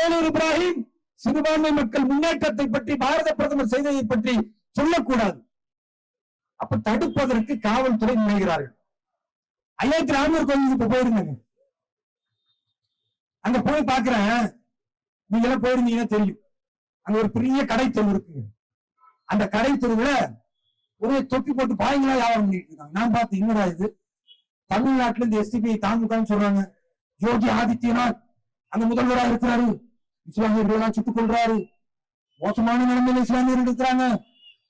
வேலூர் இப்ராஹிம் சிறுபான்மை மக்கள் முன்னேற்றத்தை பற்றி பாரத பிரதமர் செய்ததை பற்றி சொல்லக்கூடாது. அப்ப தடுப்பதற்கு காவல்துறை முனைகிறார்கள். அயோத்தி ராமர் கோயிலுக்கு இப்ப போயிருந்தாங்க அங்க போய் பாக்குறேன். நீங்க எல்லாம் போயிருந்தீங்கன்னா தெரியும். அங்க ஒரு பெரிய கடை தெரு இருக்குங்க அந்த கடை தெருவுல ஒரே தொப்பி போட்டு பாய்ங்களா வியாபாரம் பண்ணிட்டு இருக்காங்க. நான் பார்த்து என்னடா இது? தமிழ்நாட்டுல இருந்து எஸ்டிபி தாமுகான்னு சொல்றாங்க. யோகி ஆதித்யநாத் அந்த முதல்வரா இருக்கிறாரு. இஸ்லாமியர்களெல்லாம் சுட்டுக் கொள்றாரு மோசமான நிலைமையில இஸ்லாமியர்கள் இருக்கிறாங்க.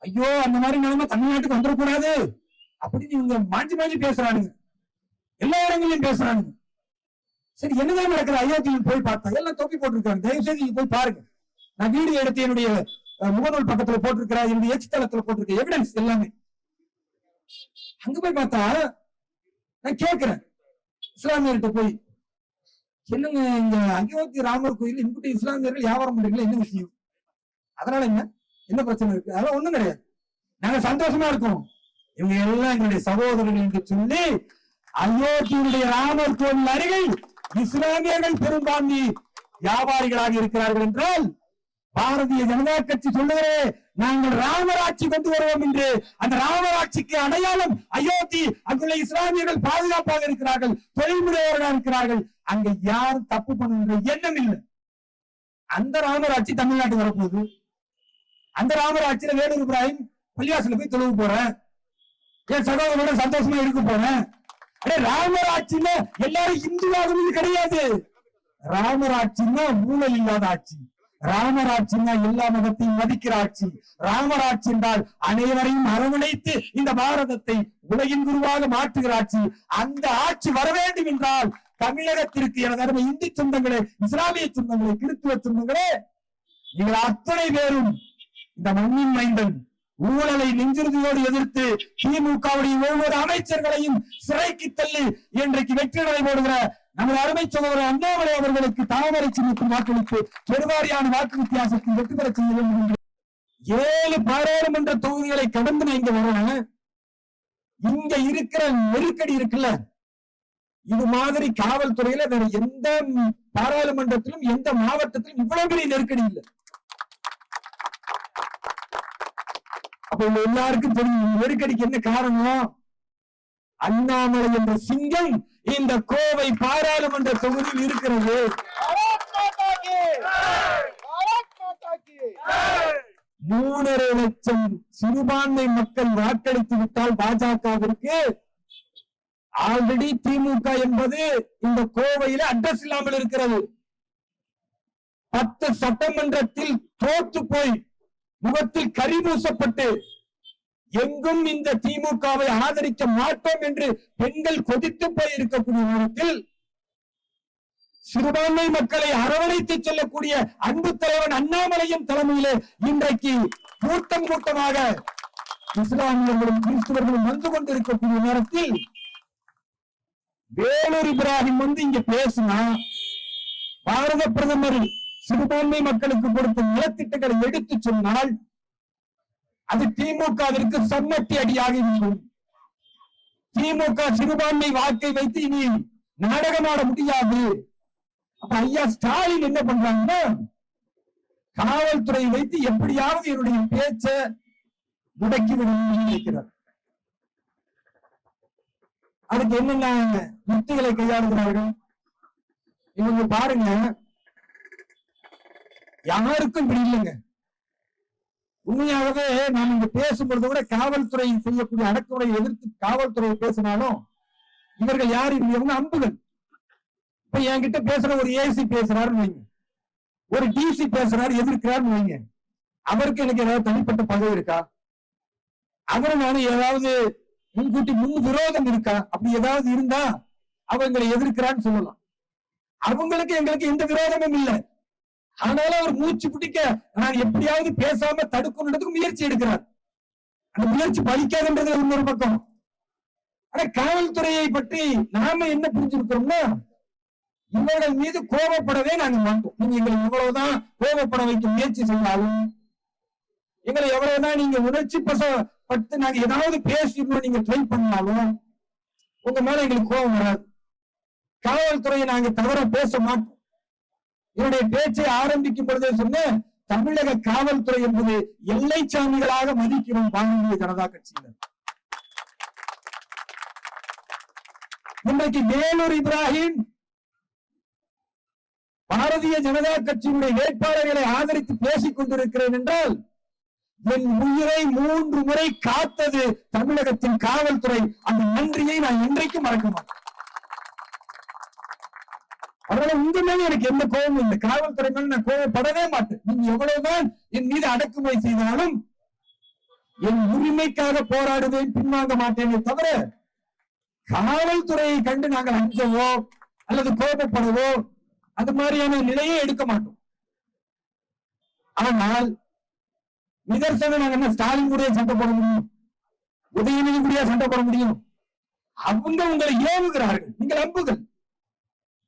ஐயோ அந்த மாதிரி நிலைமை தமிழ்நாட்டுக்கு வந்துடக்கூடாது அப்படின்னு இவங்க மாஞ்சி மாஞ்சி பேசுறானுங்க. எல்லா இடங்களையும் பேசுறானுங்க. சரி என்னதான் நடக்கிற அயோத்தியில் போய் பார்த்தா எல்லாம் தொப்பி போட்டிருக்காங்க. தயவு செய்து நீங்க போய் பாருங்க. நான் வீடியோ எடுத்து என்னுடைய முகநூல் பக்கத்துல போட்டிருக்கிறேன். என்னுடைய எச் தளத்துல போட்டிருக்கேன் எவிடன்ஸ் எல்லாமே. அங்க போய் பார்த்தா நான் கேட்கிறேன். இஸ்லாமியர்கிட்ட போய் என்னங்க இந்த அயோத்தி ராமர் கோயில் இன்புட்டு இஸ்லாமியர்கள் வியாபாரம் பண்றீங்களா? என்ன விஷயம்? அதனால என்ன? என்ன பிரச்சனை இருக்கு? அதெல்லாம் ஒண்ணும் கிடையாது. நாங்க சந்தோஷமா இருக்கோம். இவங்க எல்லாம் எங்களுடைய சகோதரர்கள் என்று சொல்லி அயோத்தியுடைய ராமர் கோவில் அருகில் இஸ்லாமியர்கள் பெரும்பான்மை வியாபாரிகளாக இருக்கிறார்கள் என்றால் பாரதிய ஜனதா கட்சி சொல்லுகிறேன் நாங்கள் ராமராட்சி கொண்டு வருவோம் என்று அந்த ராமராட்சிக்கு அடையாளம் அயோத்தி அங்குள்ள இஸ்லாமியர்கள் பாதுகாப்பாக இருக்கிறார்கள் தொழில் இருக்கிறார்கள். அங்க யாரும் தப்பு பண்ணுகிற எண்ணம் இல்லை. அந்த ராமராட்சி தமிழ்நாட்டுக்கு வரப்போகுது. அந்த ராமராட்சியில வேலூர் இப்ராஹிம் பள்ளிவாசல போய் தொழுவு போறேன். என் சகோதரோட சந்தோஷமா இருக்க போறேன். அடே ராமராட்சின்னா எல்லாரும் இந்துவாகிறது கிடையாது. ராமராட்சின்னா மூலம் இல்லாத ஆட்சி. ராமராட்சின்னா எல்லா மதத்தையும் மதிக்கிற ஆட்சி ராமராட்சி என்றால் அனைவரையும் அரவணைத்து இந்த பாரதத்தை உலகின் குருவாக மாற்றுகிற ஆட்சி அந்த ஆட்சி வர வேண்டும் என்றால் தமிழகத்திற்கு எனது அருமை இந்தி சொந்தங்களே இஸ்லாமிய சொந்தங்களே கிறிஸ்துவ சொந்தங்களே நீங்கள் அத்தனை பேரும் இந்த மண்ணின் மைந்தன். ஊழலை நெஞ்சுறுதியோடு எதிர்த்து திமுகவுடைய ஒவ்வொரு அமைச்சர்களையும் சிறைக்கு தள்ளி இன்றைக்கு வெற்றி நடை போடுகிற நமது அருமை சகோதரர் அண்ணாமலை அவர்களுக்கு தாமரை சின்னத்தில் வாக்களித்து பெருவாரியான வாக்கு வித்தியாசத்தில் வெற்றி பெற செய்ய வேண்டும் என்று ஏழு பாராளுமன்ற தொகுதிகளை கடந்து நான் இங்க வரேன். இங்க இருக்கிற நெருக்கடி இருக்குல்ல? இது மாதிரி காவல்துறையில வேற எந்த பாராளுமன்றத்திலும் எந்த மாவட்டத்திலும் இவ்வளவு பெரிய நெருக்கடி இல்லை. அப்ப எல்லாருக்கும் தெரியும் நெருக்கடிக்கு என்ன காரணம்? அண்ணாமலை என்ற சிங்கம் இந்த கோவை பாராளுமன்ற தொகுதியில் இருக்கிறது. மூணரை லட்சம் சிறுபான்மை மக்கள் வாக்களித்து விட்டால் பாஜகவிற்கு ஆல்ரெடி திமுக என்பது இந்த கோவையில அட்ரஸ் இல்லாமல் இருக்கிறது. பத்து சட்டமன்றத்தில் தோற்று போய் முகத்தில் கரி பூசப்பட்டு எங்கும் இந்த திமுகவை ஆதரிக்க மாட்டோம் என்று பெண்கள் கொதித்து போய் இருக்கக்கூடிய நேரத்தில் சிறுபான்மை மக்களை அரவணைத்து செல்லக்கூடிய அன்பு தலைவன் அண்ணாமலையின் தலைமையிலே இன்றைக்கு கூட்டம் கூட்டமாக இஸ்லாமியர்களும் கிறிஸ்துவர்களும் வந்து கொண்டிருக்கக்கூடிய நேரத்தில் வேலூர் இப்ராஹிம் வந்து இங்க பேசினா பாரத பிரதமர் சிறுபான்மை மக்களுக்கு கொடுத்த நலத்திட்டங்களை எடுத்து சொன்னால் அது திமுகவிற்கு சம்மட்டி அடியாக இருக்கும். திமுக சிறுபான்மை வாக்கை வைத்து இனி நாடகமாட முடியாது. அப்ப ஐயா ஸ்டாலின் என்ன பண்றாங்கன்னா காவல்துறை வைத்து எப்படியாவது என்னுடைய பேச்ச முடக்கி விடணும்னு நினைக்கிறார் அதுக்கு என்னென்ன யுக்திகளை கையாளுகிறார்கள்? இவங்க பாருங்க யாருக்கும் இப்படி இல்லைங்க. உண்மையாகவே நாம் இங்க பேசும்பொழுது கூட காவல்துறையில் செய்யக்கூடிய அடக்குமுறையை எதிர்த்து காவல்துறையை பேசினாலும் இவர்கள் யார் இவங்க அம்புகள். இப்ப என்கிட்ட பேசுற ஒரு ஏசி பேசுறாருன்னு வைங்க. ஒரு டிசி பேசுறாரு எதிர்க்கிறாருன்னு வைங்க. அவருக்கு எனக்கு ஏதாவது தனிப்பட்ட பதவி இருக்கா? அவரும் நானும் ஏதாவது முன்கூட்டி முன் விரோதம் இருக்கா? அப்படி ஏதாவது இருந்தா அவங்களை எதிர்க்கிறான்னு சொல்லலாம். அவங்களுக்கு எங்களுக்கு எந்த விரோதமும் இல்லை. அதனால அவர் மூச்சு பிடிக்க நான் எப்படியாவது பேசாம தடுக்கணுன்றதுக்கு முயற்சி எடுக்கிறார். அந்த முயற்சி பலிக்காதுன்றது இன்னொரு பக்கம். ஆனா காவல்துறையை பற்றி நாம என்ன புரிஞ்சிருக்கிறோம்னா இவர்கள் மீது கோபப்படவே நாங்க மாட்டோம். நீங்க எங்களை எவ்வளவுதான் கோபப்பட வைக்க முயற்சி செய்தாலும் எங்களை எவ்வளவுதான் நீங்க உணர்ச்சி பட்டு நாங்க ஏதாவது பேசணும் நீங்க ட்ரை பண்ணாலும் உங்க மேல எங்களுக்கு கோபம் வராது. காவல்துறையை நாங்க தவிர பேச மாட்டோம். என்னுடைய பேச்சை ஆரம்பிக்கும் பொழுதே சொன்னேன் தமிழக காவல்துறை என்பது எல்லை சாமிகளாக மதிக்கிறோம் பாரதிய ஜனதா கட்சியினர். இன்றைக்கு வேலூர் இப்ராஹிம் பாரதிய ஜனதா கட்சியினுடைய வேட்பாளர்களை ஆதரித்து பேசிக் கொண்டிருக்கிறேன் என்றால் என் உயிரை மூன்று முறை காத்தது தமிழகத்தின் காவல்துறை. அந்த நன்றியை நான் இன்றைக்கு மறக்க மாட்டேன். அதனால உங்க மேல எனக்கு எந்த கோபமும் இல்லை. காவல்துறை மேல நான் கோபப்படவே மாட்டேன். நீங்க எவ்வளவுதான் என் மீது அடக்குமுறை செய்தாலும் என் உரிமைக்காக போராடுவேன் பின்வாங்க மாட்டேனே தவிர காவல்துறையை கண்டு நாங்கள் அஞ்சவோ அல்லது கோபப்படவோ அது மாதிரியான நிலையை எடுக்க மாட்டோம். ஆனால் நிதர்சனம் நாங்க என்ன ஸ்டாலின் கூட சண்டை போட முடியும்? உதயநிதி கூட சண்டை போட முடியும்? அவங்க உங்களை ஏவுகிறார்கள். நீங்கள் அம்புகள்.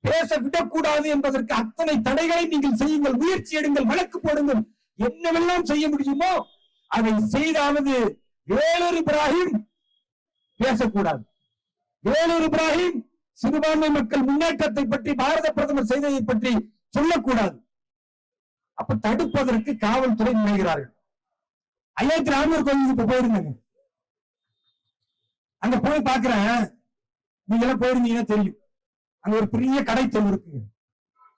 பேச விடக்கூடாது என்பதற்கு அத்தனை தடைகளை நீங்கள் செய்யுங்கள் முயற்சி எடுங்கள் வழக்கு போடுங்கள். என்னவெல்லாம் செய்ய முடியுமோ அதை செய்தாவது வேலூர் இப்ராஹிம் பேசக்கூடாது. வேலூர் இப்ராஹிம் சிறுபான்மை மக்கள் முன்னேற்றத்தை பற்றி பாரத பிரதமர் செய்ததை பற்றி சொல்லக்கூடாது. அப்ப தடுப்பதற்கு காவல்துறை முனைகிறார்கள். ஐயாயிரத்தி ராமர் கோயிலுக்கு இப்ப போயிருந்தாங்க. அங்க போய் பாக்குறேன் நீங்க எல்லாம் போயிருந்தீங்கன்னா தெரியும். அங்க ஒரு பெரிய கடை தெரு இருக்கு.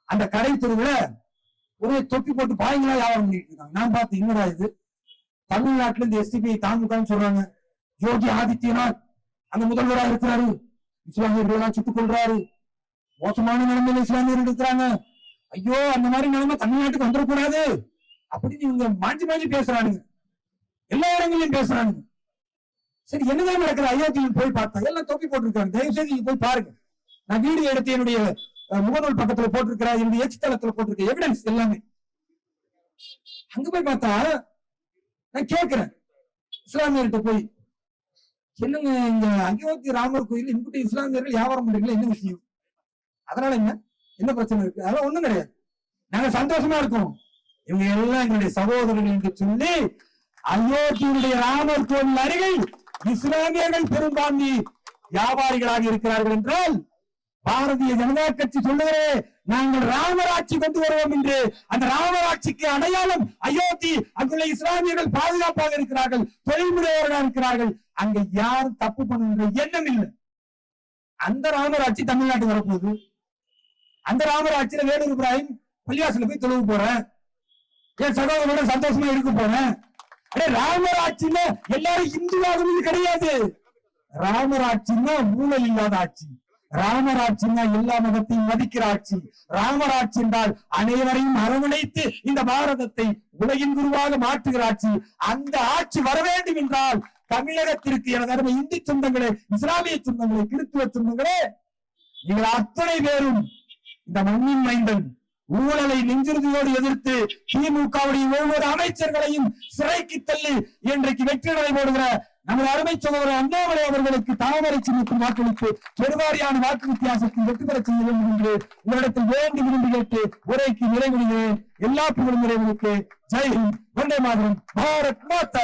அந்த கடை தெருவுல ஒரே தொப்பி போட்டு பாயங்களா வியாபாரம் பண்ணிட்டு இருக்காங்க. நான் பார்த்து என்னடா இது? தமிழ்நாட்டுல இந்த எஸ்டிபிஐ தாமுகன்னு சொல்றாங்க. யோகி ஆதித்யநாத் அந்த முதல்வரா இருக்கிறாரு. இஸ்லாமியர்கள் எல்லாம் சுட்டுக் கொள்றாரு மோசமான நிலைமையில இஸ்லாமியர்கள் இருக்கிறாங்க. ஐயோ அந்த மாதிரி நிலைமை தமிழ்நாட்டுக்கு வந்துடக்கூடாது. அப்படின்னு இவங்க மாஞ்சி மாஞ்சி பேசுறானுங்க. எல்லா இடங்களையும் பேசுறானுங்க. சரி என்னதான் நடக்கிற அயோத்தியில் போய் பார்த்தா எல்லாம் தொப்பி போட்டிருக்காங்க. தயவு செய்து போய் பாருங்க. நான் வீடியோ எடுத்து என்னுடைய முகநூல் பக்கத்துல போட்டிருக்கிறேன் என்னுடைய எச் தளத்துல போட்டிருக்கேன் எவிடன்ஸ் எல்லாமே. அங்க போய் பார்த்தா நான் கேட்கிறேன். இஸ்லாமியர்கிட்ட போய் என்னங்க இந்த அயோத்தி ராமர் கோயில் இன்புட்டு இஸ்லாமியர்கள் வியாபாரம் பண்றீங்களா? என்ன விஷயம்? அதனால என்ன? என்ன பிரச்சனை இருக்கு? அதெல்லாம் ஒண்ணும் கிடையாது. நாங்க சந்தோஷமா இருக்கோம். இவங்க எல்லாம் எங்களுடைய சகோதரர்கள் என்று சொல்லி அயோத்தியுடைய ராமர் கோவில் அருகில் இஸ்லாமியர்கள் பெரும்பான்மை வியாபாரிகளாக இருக்கிறார்கள் என்றால் பாரதிய ஜனதா கட்சி சொல்லுகிறே நாங்கள் ராமராட்சி கொண்டு வருவோம் என்று. அந்த ராமராட்சிக்கு அடையாளம் அயோத்தி அங்குள்ள இஸ்லாமியர்கள் பாதுகாப்பாக இருக்கிறார்கள் தொழில்முறையோராக இருக்கிறார்கள். அங்க யாரும் தப்பு பண்ணுகின்ற எண்ணம் இல்லை. அந்த ராமராட்சி தமிழ்நாட்டுக்கு வரப்போகுது. அந்த ராமராட்சியில வேலூர் இப்ராஹிம் பள்ளியாசில போய் தொழுவு போறேன். என் சகோதரோட சந்தோஷமா இருக்க போறேன்? அடே ராமராட்சியில எல்லாரும் இந்துவாகவும் கிடையாது. ராமராட்சின்னா ஊழல் இல்லாத ஆட்சி. ராமராட்சின்னா எல்லா மதத்தையும் மதிக்கிற ஆட்சி ராமராட்சி என்றால் அனைவரையும் அரவணைத்து இந்த பாரதத்தை உலகின் குருவாக மாற்றுகிற ஆட்சி அந்த ஆட்சி வர வேண்டும் என்றால் தமிழகத்திற்கு எனது அருமை இந்து சொந்தங்களே இஸ்லாமிய சொந்தங்களே கிறிஸ்துவ சொந்தங்களே நீங்கள் அத்தனை பேரும் இந்த மண்ணின் மைந்தன். ஊழலை நெஞ்சுறுதியோடு எதிர்த்து திமுகவுடைய ஒவ்வொரு அமைச்சர்களையும் சிறைக்கு தள்ளி இன்றைக்கு வெற்றி நடைபோடுகிற நமது அருமை சகோதரர் அண்ணாமலை அவர்களுக்கு தாமரை சின்னத்தில் வாக்களித்து பெருவாரியான வாக்கு வித்தியாசத்தில் வெற்றி பெற செய்ய வேண்டும் என்று உங்களிடத்தில் வேண்டி விரும்பி கேட்டு உரைக்கு நிறைவுகிறேன் எல்லா புகழும் நிறைவுக்கு ஜெய்ஹிந்த் வந்தே மாதிரம். பாரத் மாதா